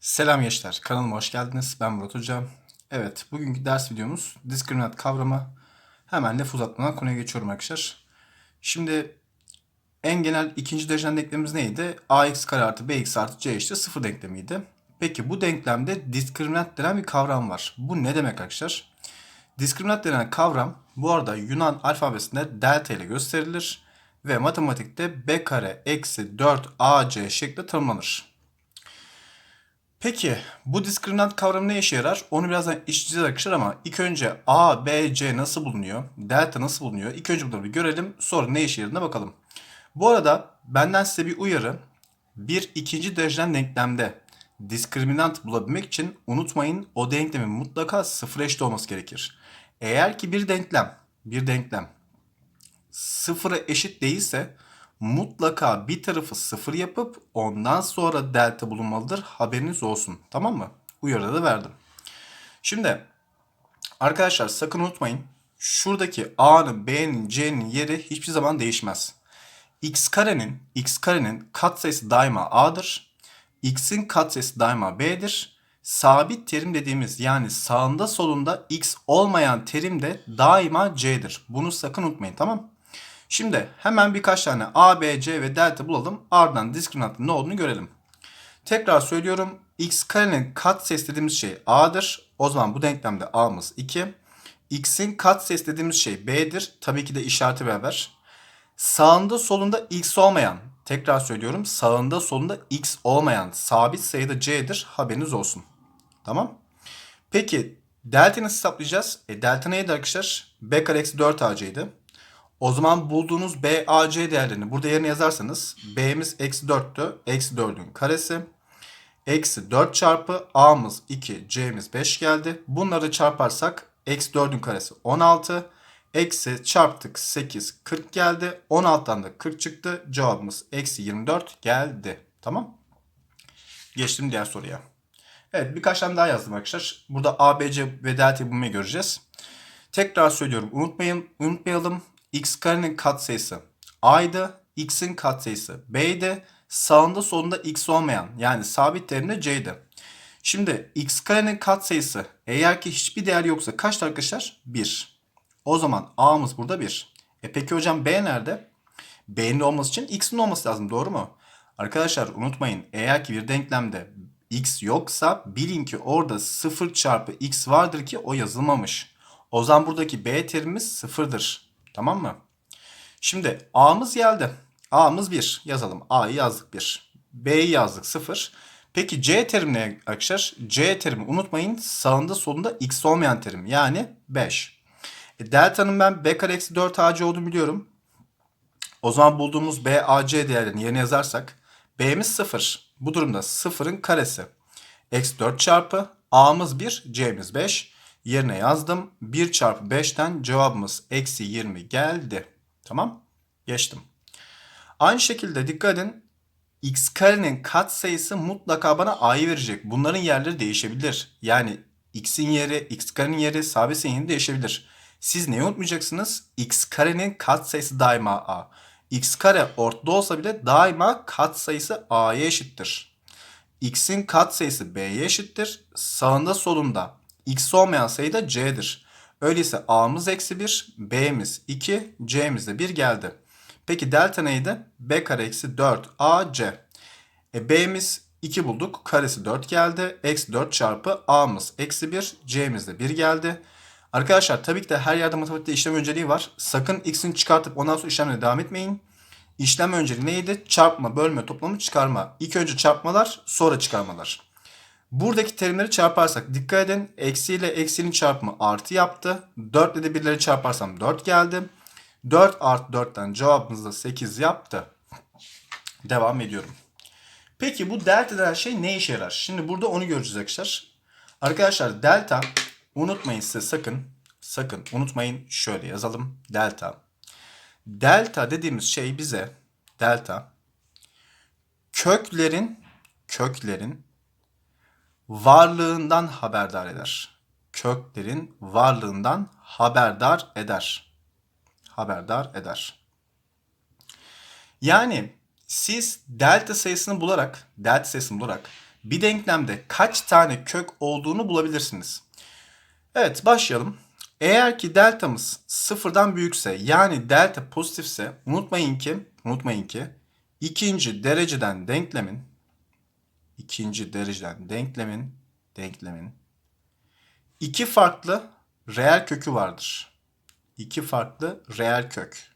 Selam gençler, kanalıma hoş geldiniz. Ben Murat Hoca. Evet, bugünkü ders videomuz diskriminant kavramı. Hemen laf uzatmadan konuya geçiyorum arkadaşlar. Şimdi en genel ikinci dereceden denklemimiz neydi? ax kare artı bx artı c eşittir sıfır denklemiydi. Peki bu denklemde diskriminant denen bir kavram var. Bu ne demek arkadaşlar? Diskriminant denen kavram bu arada Yunan alfabesinde delta ile gösterilir ve matematikte b kare eksi 4 ac şeklinde tanımlanır. Peki bu diskriminant kavramı ne işe yarar? Onu birazdan işleyeceğiz arkadaşlar ama ilk önce A, B, C nasıl bulunuyor? Delta nasıl bulunuyor? İlk önce bunları bir görelim. Sonra ne işe yaradığına bakalım. Bu arada benden size bir uyarı. Bir ikinci dereceden denklemde diskriminant bulabilmek için unutmayın o denklemin mutlaka sıfır eşit olması gerekir. Eğer ki bir denklem, bir denklem sıfıra eşit değilse mutlaka bir tarafı sıfır yapıp ondan sonra delta bulunmalıdır. Haberiniz olsun. Tamam mı? Uyarı da verdim. Şimdi arkadaşlar sakın unutmayın. Şuradaki A'nın, B'nin, C'nin yeri hiçbir zaman değişmez. X karenin, X karenin katsayısı daima A'dır. X'in katsayısı daima B'dir. Sabit terim dediğimiz yani sağında solunda X olmayan terim de daima C'dir. Bunu sakın unutmayın tamam? Şimdi hemen birkaç tane A, B, C ve delta bulalım. Ardından diskriminantın ne olduğunu görelim. Tekrar söylüyorum. X karenin katsayısı dediğimiz şey A'dır. O zaman bu denklemde A'mız 2. X'in katsayısı dediğimiz şey B'dir. Tabii ki de işareti beraber. Sağında solunda X olmayan, tekrar söylüyorum sağında solunda X olmayan sabit sayıda C'dir. Haberiniz olsun. Tamam. Peki delta nasıl hesaplayacağız? E, delta neydi arkadaşlar? B kare eksi 4 AC'ydi. O zaman bulduğunuz BAC değerlerini burada yerine yazarsanız B'miz eksi 4'tü. Eksi 4'ün karesi. Eksi 4 çarpı A'mız 2, C'miz 5 geldi. Bunları çarparsak eksi 4'ün karesi 16. Eksi çarptık 8, 40 geldi. 16'dan da 40 çıktı. Cevabımız eksi 24 geldi. Tamam. Geçtim diğer soruya. Evet birkaç tane daha yazdım arkadaşlar. Burada A, B, C ve delta'yı bulmayı göreceğiz. Tekrar söylüyorum unutmayın, unutmayalım x karenin katsayısı a'ydı. x'in katsayısı b'ydi. Sağında solunda x olmayan yani sabit terimde c'ydi. Şimdi x karenin katsayısı eğer ki hiçbir değer yoksa kaçtı arkadaşlar? 1. O zaman a'mız burada 1. E peki hocam b nerede? b'nin olması için x'in olması lazım doğru mu? Arkadaşlar unutmayın eğer ki bir denklemde x yoksa bilin ki orada 0 çarpı x vardır ki o yazılmamış. O zaman buradaki b terimimiz sıfırdır. Tamam mı? Şimdi A'mız geldi. A'mız 1 yazalım. A'yı yazdık 1. B'yi yazdık 0. Peki C terim ne arkadaşlar? C terimi unutmayın sağında solunda x olmayan terim. Yani 5. E, delta'nın ben b kare eksi 4 ac olduğunu biliyorum. O zaman bulduğumuz b ac değerlerini yerine yazarsak b'miz 0. Bu durumda 0'ın karesi. Eksi 4 çarpı a'mız 1 c'miz 5 yerine yazdım. 1 çarpı 5'ten cevabımız eksi 20 geldi. Tamam. Geçtim. Aynı şekilde dikkat edin. x karenin katsayısı mutlaka bana a'yı verecek. Bunların yerleri değişebilir. Yani x'in yeri, x karenin yeri, sabit sayının değişebilir. Siz neyi unutmayacaksınız? x karenin katsayısı daima a. x kare ortada olsa bile daima katsayısı a'ya eşittir. x'in katsayısı b'ye eşittir. Sağında solunda x olmayan sayı da c'dir. Öyleyse a'mız eksi 1, b'miz 2, c'miz de 1 geldi. Peki delta neydi? b kare eksi 4 ac. E, b'miz 2 bulduk. Karesi 4 geldi. Eksi 4 çarpı a'mız eksi 1, c'miz de 1 geldi. Arkadaşlar tabii ki de her yerde matematikte işlem önceliği var. Sakın x'ini çıkartıp ondan sonra işlemle devam etmeyin. İşlem önceliği neydi? Çarpma, bölme, toplamı, çıkarma. İlk önce çarpmalar, sonra çıkarmalar. Buradaki terimleri çarparsak dikkat edin. Eksi ile eksinin çarpımı artı yaptı. 4 ile de birleri çarparsam 4 geldi. 4 artı 4'ten cevabımız da 8 yaptı. Devam ediyorum. Peki bu delta denen şey ne işe yarar? Şimdi burada onu göreceğiz arkadaşlar. Arkadaşlar delta unutmayın size sakın. Sakın unutmayın şöyle yazalım. Delta. Delta dediğimiz şey bize delta köklerin köklerin varlığından haberdar eder. Köklerin varlığından haberdar eder. Haberdar eder. Yani siz delta sayısını bularak, delta sayısını bularak bir denklemde kaç tane kök olduğunu bulabilirsiniz. Evet başlayalım. Eğer ki deltamız sıfırdan büyükse yani delta pozitifse unutmayın ki unutmayın ki ikinci dereceden denklemin ikinci dereceden denklemin denklemin iki farklı reel kökü vardır. İki farklı reel kök.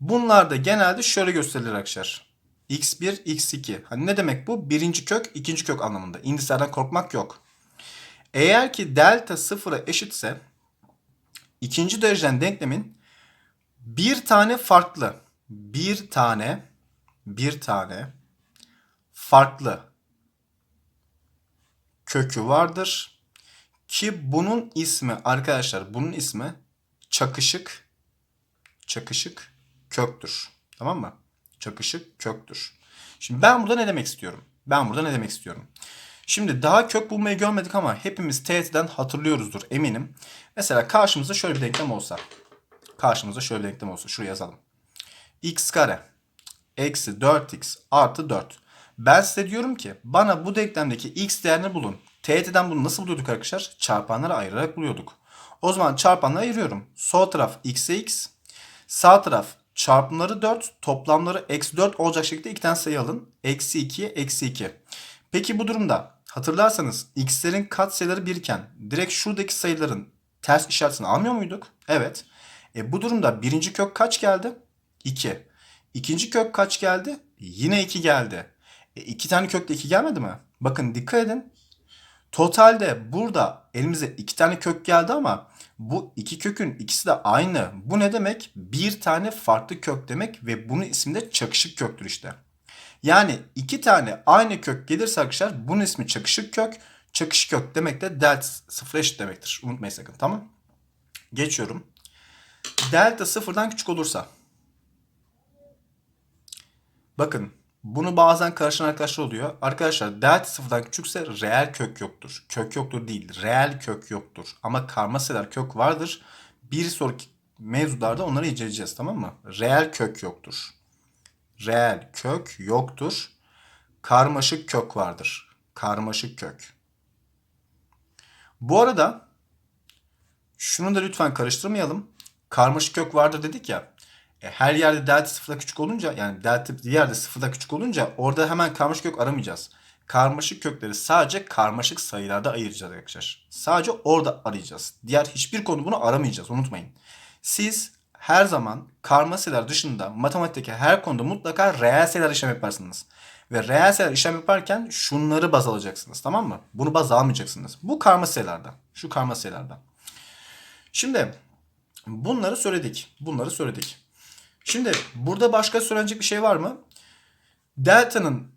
Bunlar da genelde şöyle gösterilir arkadaşlar. x1, x2. Hani ne demek bu? Birinci kök, ikinci kök anlamında. İndislerden korkmak yok. Eğer ki delta sıfıra eşitse ikinci dereceden denklemin bir tane farklı, bir tane, bir tane farklı kökü vardır. Ki bunun ismi arkadaşlar bunun ismi çakışık çakışık köktür. Tamam mı? Çakışık köktür. Şimdi ben burada ne demek istiyorum? Ben burada ne demek istiyorum? Şimdi daha kök bulmayı görmedik ama hepimiz TYT'den hatırlıyoruzdur eminim. Mesela karşımızda şöyle bir denklem olsa. Karşımızda şöyle bir denklem olsa. Şuraya yazalım. x kare eksi 4x artı 4. Ben size diyorum ki bana bu denklemdeki x değerini bulun. TYT'den bunu nasıl buluyorduk arkadaşlar? Çarpanlara ayırarak buluyorduk. O zaman çarpanları ayırıyorum. Sol taraf x'e x. Sağ taraf çarpımları 4. Toplamları eksi 4 olacak şekilde iki tane sayı alın. Eksi 2'ye eksi 2. Peki bu durumda hatırlarsanız x'lerin katsayıları 1 iken direkt şuradaki sayıların ters işaretini almıyor muyduk? Evet. E bu durumda birinci kök kaç geldi? 2. İkinci kök kaç geldi? Yine 2 geldi. E iki tane kök de 2 gelmedi mi? Bakın dikkat edin. Totalde burada elimize iki tane kök geldi ama bu iki kökün ikisi de aynı. Bu ne demek? Bir tane farklı kök demek ve bunun ismi de çakışık köktür işte. Yani iki tane aynı kök gelirse arkadaşlar bunun ismi çakışık kök. Çakışık kök demek de delta sıfır eşit demektir. Unutmayın sakın tamam. Geçiyorum. Delta sıfırdan küçük olursa. Bakın bunu bazen karışan arkadaşlar oluyor. Arkadaşlar delta sıfırdan küçükse reel kök yoktur. Kök yoktur değil. Reel kök yoktur. Ama karma sayılar kök vardır. Bir sonraki mevzularda onları inceleyeceğiz tamam mı? Reel kök yoktur. Reel kök yoktur. Karmaşık kök vardır. Karmaşık kök. Bu arada şunu da lütfen karıştırmayalım. Karmaşık kök vardır dedik ya. E, her yerde delta sıfırda küçük olunca yani delta bir yerde sıfırda küçük olunca orada hemen karmaşık kök aramayacağız. Karmaşık kökleri sadece karmaşık sayılarda ayıracağız arkadaşlar. Sadece orada arayacağız. Diğer hiçbir konu bunu aramayacağız unutmayın. Siz her zaman karma sayılar dışında matematikteki her konuda mutlaka reel sayılar işlem yaparsınız. Ve reel sayılar işlem yaparken şunları baz alacaksınız tamam mı? Bunu baz almayacaksınız. Bu karma sayılarda. Şu karma sayılarda. Şimdi bunları söyledik. Bunları söyledik. Şimdi burada başka söylenecek bir şey var mı? Delta'nın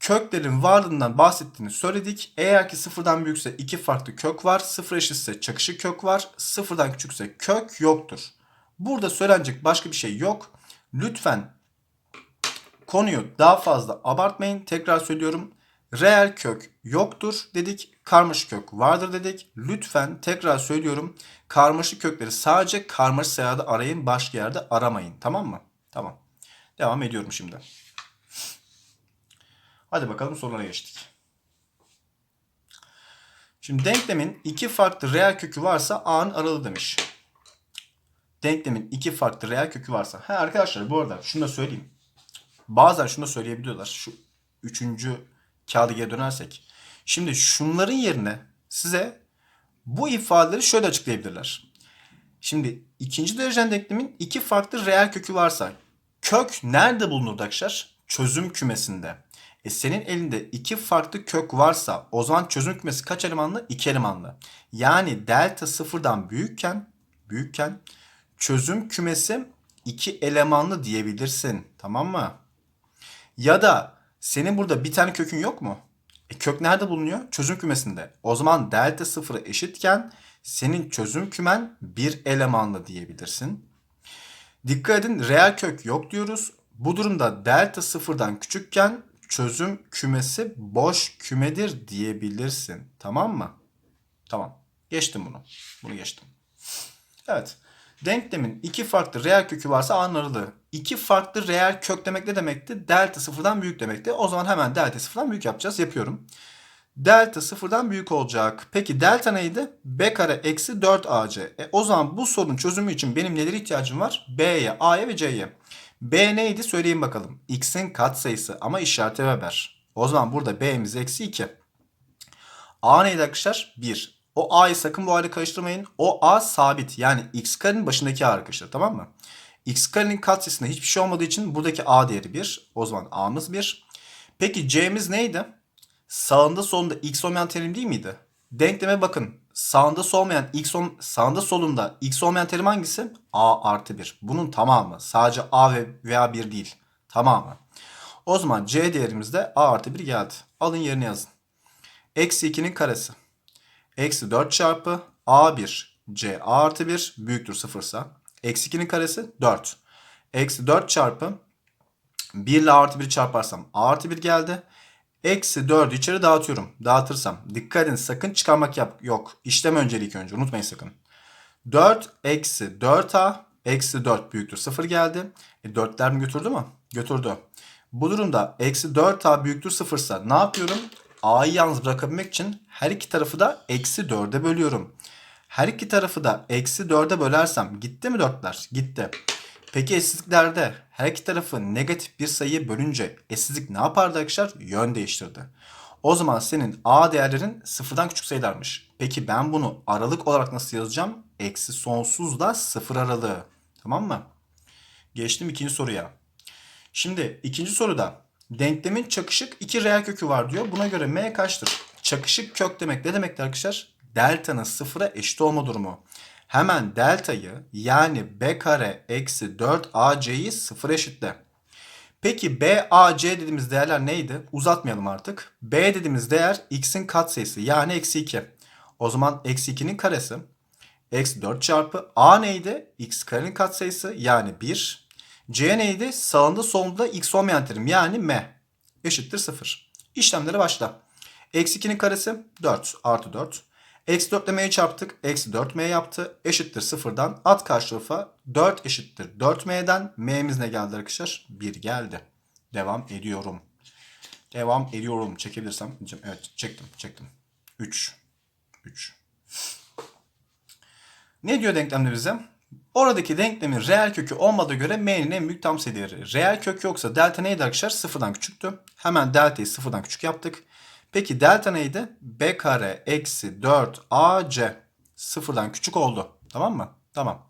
köklerin varlığından bahsettiğini söyledik. Eğer ki sıfırdan büyükse iki farklı kök var. Sıfır eşitse çakışık kök var. Sıfırdan küçükse kök yoktur. Burada söylenecek başka bir şey yok. Lütfen konuyu daha fazla abartmayın. Tekrar söylüyorum. Reel kök yoktur dedik. Karmaşık kök vardır dedik. Lütfen tekrar söylüyorum. Karmaşık kökleri sadece karmaşık sayıda arayın. Başka yerde aramayın. Tamam mı? Tamam. Devam ediyorum şimdi. Hadi bakalım sorulara geçtik. Şimdi denklemin iki farklı reel kökü varsa a'nın aralığı demiş. Denklemin iki farklı reel kökü varsa. Ha arkadaşlar bu arada şunu da söyleyeyim. Bazen şunu da söyleyebiliyorlar. Şu üçüncü kağıdı geri dönersek. Şimdi şunların yerine size bu ifadeleri şöyle açıklayabilirler. Şimdi ikinci dereceden denklemin iki farklı reel kökü varsa kök nerede bulunur arkadaşlar? Çözüm kümesinde. E senin elinde iki farklı kök varsa o zaman çözüm kümesi kaç elemanlı? İki elemanlı. Yani delta sıfırdan büyükken büyükken çözüm kümesi iki elemanlı diyebilirsin. Tamam mı? Ya da senin burada bir tane kökün yok mu? E kök nerede bulunuyor? Çözüm kümesinde. O zaman delta sıfıra eşitken senin çözüm kümen bir elemanlı diyebilirsin. Dikkat edin reel kök yok diyoruz. Bu durumda delta sıfırdan küçükken çözüm kümesi boş kümedir diyebilirsin. Tamam mı? Tamam. Geçtim bunu. Bunu geçtim. Evet. Denklemin iki farklı reel kökü varsa A'nın. İki farklı reel kök demek ne demekti? Delta sıfırdan büyük demekti. O zaman hemen delta sıfırdan büyük yapacağız. Yapıyorum. Delta sıfırdan büyük olacak. Peki delta neydi? B kare eksi 4AC. E, o zaman bu sorunun çözümü için benim nelere ihtiyacım var? B'ye, A'ya ve C'ye. B neydi? Söyleyin bakalım. X'in katsayısı ama işareti Weber. O zaman burada B'miz eksi 2. A neydi arkadaşlar? 1. O A'yı sakın bu hale karıştırmayın. O A sabit. Yani X karenin başındaki A arkadaşlar. Tamam mı? X karenin katsayısında hiçbir şey olmadığı için buradaki A değeri 1. O zaman A'mız 1. Peki C'miz neydi? Sağında solunda X olmayan terim değil miydi? Denkleme bakın. Sağında solmayan X ol, sağında solunda X olmayan terim hangisi? A artı 1. Bunun tamamı. Sadece A ve veya 1 değil. Tamamı. O zaman C değerimiz de A artı 1 geldi. Alın yerine yazın. Eksi 2'nin karesi. Eksi 4 çarpı A1 C A artı 1 büyüktür 0 ise. Eksi 2'nin karesi 4. Eksi 4 çarpı 1 ile artı 1 çarparsam A artı 1 geldi. Eksi 4'ü içeri dağıtıyorum. Dağıtırsam dikkat edin sakın çıkarmak yap yok. İşlem önceliği önce unutmayın sakın. 4 eksi 4A eksi 4 büyüktür 0 geldi. E 4'ler mi götürdü mü? Götürdü. Bu durumda eksi 4A büyüktür 0 ise ne yapıyorum? A'yı yalnız bırakabilmek için her iki tarafı da eksi 4'e bölüyorum. Her iki tarafı da eksi 4'e bölersem gitti mi 4'ler? Gitti. Peki eşsizliklerde her iki tarafı negatif bir sayıya bölünce eşsizlik ne yapardı arkadaşlar? Yön değiştirdi. O zaman senin A değerlerin sıfırdan küçük sayılarmış. Peki ben bunu aralık olarak nasıl yazacağım? Eksi sonsuzla sıfır aralığı. Tamam mı? Geçtim ikinci soruya. Şimdi ikinci soruda denklemin çakışık iki reel kökü var diyor. Buna göre m kaçtır? Çakışık kök demek ne demektir arkadaşlar? Delta'nın sıfıra eşit olma durumu. Hemen deltayı yani b kare eksi 4ac'yi sıfır eşitle. Peki BAC dediğimiz değerler neydi? Uzatmayalım artık. B dediğimiz değer x'in katsayısı yani eksi 2. O zaman eksi 2'nin karesi. Eksi 4 çarpı A neydi? X karenin katsayısı yani 1. C neydi? Sağında solunda x olmayan terim yani m. Eşittir 0. İşlemlere başla. Eksi 2'nin karesi 4 artı 4. Eksi 4 ile m'yi çarptık. Eksi 4m yaptı. Eşittir 0'dan. At karşı tarafa 4 eşittir 4m'den. M'miz ne geldi arkadaşlar? 1 geldi. Devam ediyorum. Devam ediyorum. Çekebilirsem. Evet çektim. Çektim. 3. 3. Ne diyor denklemde bize? Oradaki denklemin reel kökü olmadığı göre m'nin en büyük tam sayı değeri. Reel kök yoksa delta neydi arkadaşlar? Sıfırdan küçüktü. Hemen deltayı sıfırdan küçük yaptık. Peki delta neydi? b kare eksi 4 ac sıfırdan küçük oldu. Tamam mı? Tamam.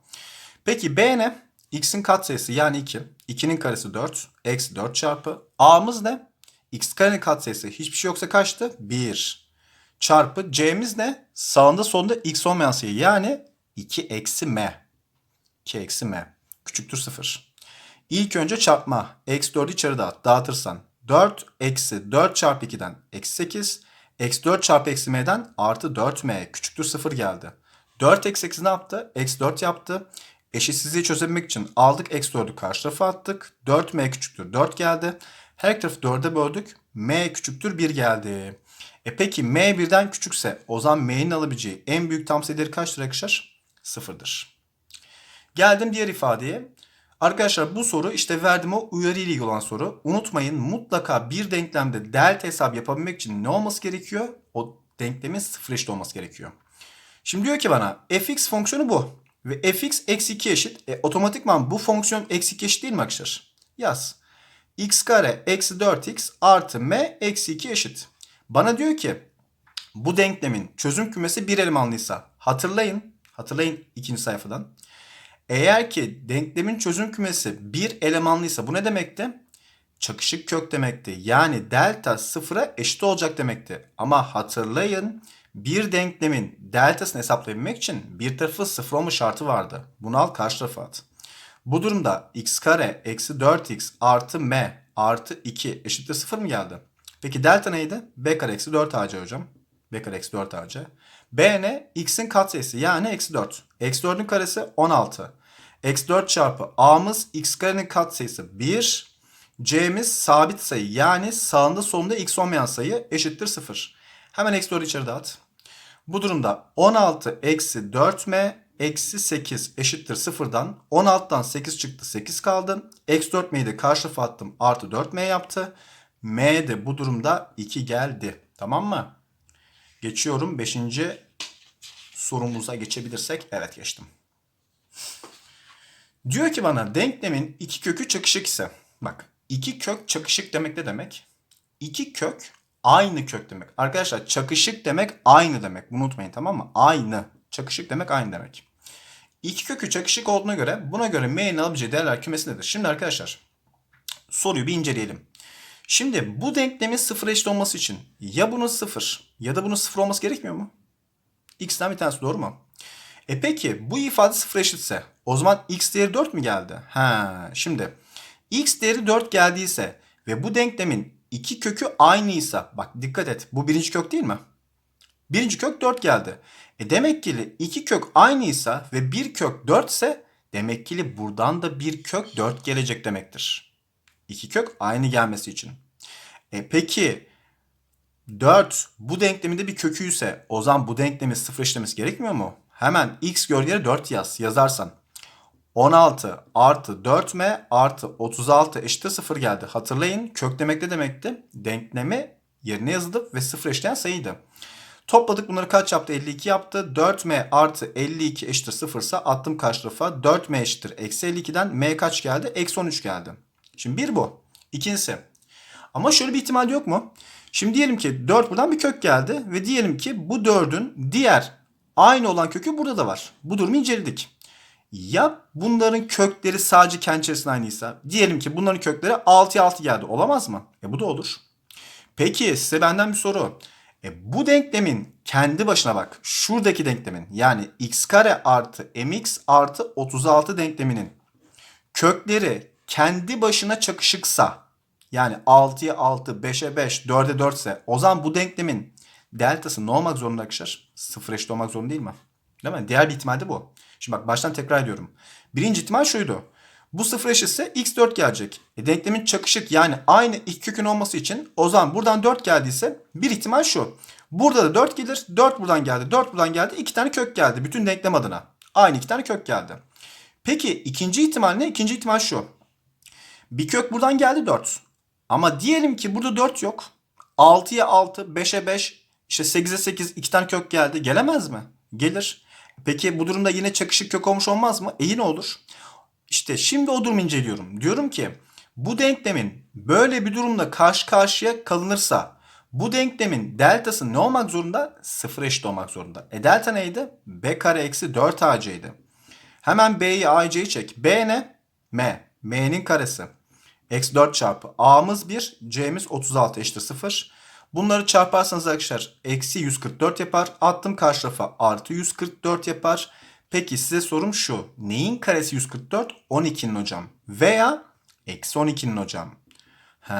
Peki b ne? x'in katsayısı yani 2. 2'nin karesi 4. Eksi 4 çarpı. a'mız ne? x karenin katsayısı hiçbir şey yoksa kaçtı? 1. Çarpı c'miz ne? Sağında solunda x olmayan sayı yani 2 eksi m. 2 eksi m. Küçüktür 0. İlk önce çarpma. Eksi 4'ü içeri dağıt. Dağıtırsan 4 eksi 4 çarpı 2'den eksi 8. Eksi 4 çarpı eksi m'den artı 4m küçüktür 0 geldi. 4 eksi 8 ne yaptı? Eksi 4 yaptı. Eşitsizliği çözebilmek için aldık eksi 4'ü karşı tarafa attık. 4m küçüktür 4 geldi. Her iki tarafı 4'e böldük. m küçüktür 1 geldi. E peki m birden küçükse o zaman m'nin alabileceği en büyük tam sayıları kaçtır arkadaşlar? Sıfırdır. Geldim diğer ifadeye. Arkadaşlar bu soru işte verdiğim o uyarı ile ilgili olan soru. Unutmayın mutlaka bir denklemde delta hesabı yapabilmek için ne olması gerekiyor? O denklemin sıfır eşit olması gerekiyor. Şimdi diyor ki bana fx fonksiyonu bu. Ve fx eksi 2 eşit. E, otomatikman bu fonksiyon eksi 2 eşit değil mi arkadaşlar? Yaz. x kare eksi 4x artı m eksi 2 eşit. Bana diyor ki bu denklemin çözüm kümesi bir elemanlıysa hatırlayın. Hatırlayın ikinci sayfadan. Eğer ki denklemin çözüm kümesi bir elemanlıysa bu ne demekti? Çakışık kök demekti. Yani delta sıfıra eşit olacak demekti. Ama hatırlayın bir denklemin deltasını hesaplayabilmek için bir tarafı sıfır olma şartı vardı. Bunu al karşı tarafa at. Bu durumda x kare eksi 4x artı m artı 2 eşittir 0 mı geldi? Peki delta neydi? b kare eksi 4 ac hocam. b kare eksi 4 ac. B ne? x'in katsayısı yani eksi 4. Eksi 4'ün karesi 16. Eksi 4 çarpı a'mız x karenin katsayısı 1. c'miz sabit sayı yani sağında solunda x olmayan sayı eşittir 0. Hemen eksi 4'ü içeri dağıt. Bu durumda 16 eksi 4m eksi 8 eşittir sıfırdan 16'dan 8 çıktı 8 kaldı. Eksi 4m'yi de karşı tarafa attım artı 4m yaptı. M de bu durumda 2 geldi. Tamam mı? Geçiyorum 5. sorumuza geçebilirsek. Evet geçtim. Diyor ki bana denklemin iki kökü çakışık ise. Bak iki kök çakışık demek ne demek? İki kök aynı kök demek. Arkadaşlar çakışık demek aynı demek. Unutmayın tamam mı? Aynı. Çakışık demek aynı demek. İki kökü çakışık olduğuna göre buna göre m'nin alabileceği değerler kümesi nedir? Şimdi arkadaşlar soruyu bir inceleyelim. Şimdi bu denklemin sıfır eşit olması için ya bunun sıfır ya da bunun sıfır olması gerekmiyor mu? X'ten bir tanesi doğru mu? E peki bu ifade sıfır eşitse o zaman x değeri 4 mü geldi? Ha, şimdi x değeri 4 geldiyse ve bu denklemin iki kökü aynıysa bak dikkat et bu birinci kök değil mi? Birinci kök 4 geldi. E demek ki iki kök aynıysa ve bir kök 4 ise demek ki buradan da bir kök 4 gelecek demektir. İki kök aynı gelmesi için. E peki 4 bu denkleminde bir köküyse o zaman bu denklemi sıfır eşitlemesi gerekmiyor mu? Hemen x gölgeli 4 yaz. Yazarsan 16 artı 4m artı 36 eşittir 0 geldi. Hatırlayın kök demek ne demekti? Denklemi yerine yazıldı ve sıfır eşitleyen sayıydı. Topladık bunları kaç yaptı? 52 yaptı. 4m artı 52 eşittir 0 ise attım karşı tarafa. 4m eşittir eksi 52'den m kaç geldi? Eksi 13 geldi. Şimdi bir bu. İkincisi. Ama şöyle bir ihtimal yok mu? Şimdi diyelim ki 4 buradan bir kök geldi ve diyelim ki bu 4'ün diğer aynı olan kökü burada da var. Bu durumu inceledik. Ya bunların kökleri sadece kendi içerisinde aynıysa diyelim ki bunların kökleri 6'ya 6 geldi. Olamaz mı? E bu da olur. Peki size benden bir soru. E bu denklemin kendi başına bak. Şuradaki denklemin yani x kare artı mx artı 36 denkleminin kökleri kendi başına çakışıksa yani 6'ya 6, 5'e 5, 4'e 4 ise o zaman bu denklemin deltası ne olmak zorunda arkadaşlar? Sıfır eşit olmak zorunda değil mi? Değil mi? Diğer bir ihtimal de bu. Şimdi bak baştan tekrar ediyorum. Birinci ihtimal şuydu. Bu sıfır eşitse x 4 gelecek. E, denklemin çakışık yani aynı ilk kökün olması için o zaman buradan 4 geldiyse bir ihtimal şu. Burada da 4 gelir. 4 buradan geldi. 4 buradan geldi. 2 tane kök geldi. Bütün denklem adına. Aynı 2 tane kök geldi. Peki ikinci ihtimal ne? İkinci ihtimal şu. Bir kök buradan geldi 4. Ama diyelim ki burada 4 yok. 6'ya 6, 5'e 5, işte 8'e 8 iki tane kök geldi. Gelemez mi? Gelir. Peki bu durumda yine çakışık kök olmuş olmaz mı? E yine olur. İşte şimdi o durumu inceliyorum. Diyorum ki bu denklemin böyle bir durumda karşı karşıya kalınırsa bu denklemin deltası ne olmak zorunda? Sıfır eşit olmak zorunda. E delta neydi? B kare eksi 4 AC'ydi. Hemen B'yi AC'yi çek. B ne? M. M'nin karesi. Eksi 4 çarpı A'mız 1, C'miz 36 eşittir 0. Bunları çarparsanız arkadaşlar eksi 144 yapar. Attım karşı tarafa artı 144 yapar. Peki size sorum şu. Neyin karesi 144? 12'nin hocam. Veya eksi 12'nin hocam. He,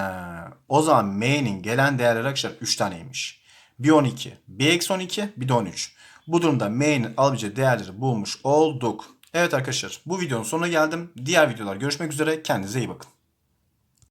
o zaman m'nin gelen değerleri arkadaşlar 3 taneymiş. Bir 12, bir eksi 12, bir de 13. Bu durumda m'nin alabileceği değerleri bulmuş olduk. Evet arkadaşlar bu videonun sonuna geldim. Diğer videolar görüşmek üzere. Kendinize iyi bakın.